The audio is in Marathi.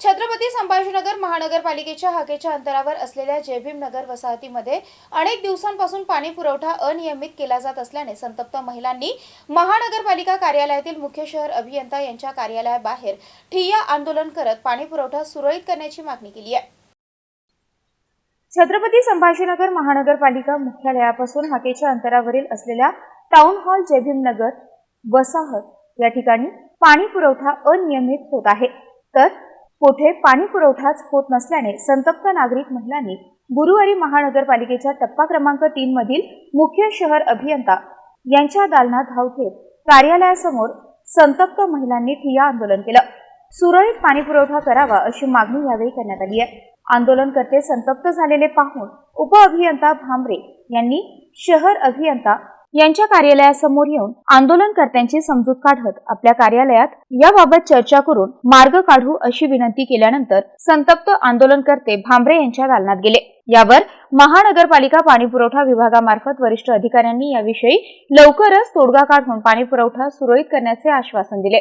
छत्रपती संभाजीनगर महानगरपालिकेच्या हाकेच्या अंतरावर असलेल्या जयभीम नगर वसाहतीमध्ये अनेक दिवसांपासून पाणी पुरवठा अनियमित केला जात असल्याने संतप्त महिलांनी महानगरपालिका कार्यालयातील मुख्य शहर अभियंता यांच्या कार्यालयाबाहेर ठिय्या आंदोलन करत पाणी पुरवठा सुरळीत करण्याची मागणी केली आहे. छत्रपती संभाजीनगर महानगरपालिका मुख्यालयापासून हाकेच्या अंतरावरील असलेल्या टाउन हॉल जयभीम नगर वसाहत या ठिकाणी पाणी पुरवठा अनियमित होत आहे. तर कोठे पाणी पुरवठाच होत नसल्याने संतप्त नागरिक महिलांनी गुरुवारी महानगरपालिकेच्या टप्पा क्रमांक तीन मधील मुख्य शहर अभियंता यांच्या दालनात धाव घेत कार्यालयासमोर संतप्त महिलांनी ठिया आंदोलन केलं. सुरळीत पाणी पुरवठा करावा अशी मागणी यावेळी करण्यात आली आहे. आंदोलनकर्ते संतप्त झालेले पाहून उपअभियंता भामरे यांनी शहर अभियंता यांच्या कार्यालयासमोर येऊन आंदोलनकर्त्यांची समजूत काढत आपल्या कार्यालयात याबाबत चर्चा करून मार्ग काढू अशी विनंती केल्यानंतर संतप्त आंदोलनकर्ते भांबरे यांच्या दालनात गेले. यावर महानगरपालिका पाणीपुरवठा विभागामार्फत वरिष्ठ अधिकाऱ्यांनी याविषयी लवकरच तोडगा काढून पाणीपुरवठा सुरळीत करण्याचे आश्वासन दिले.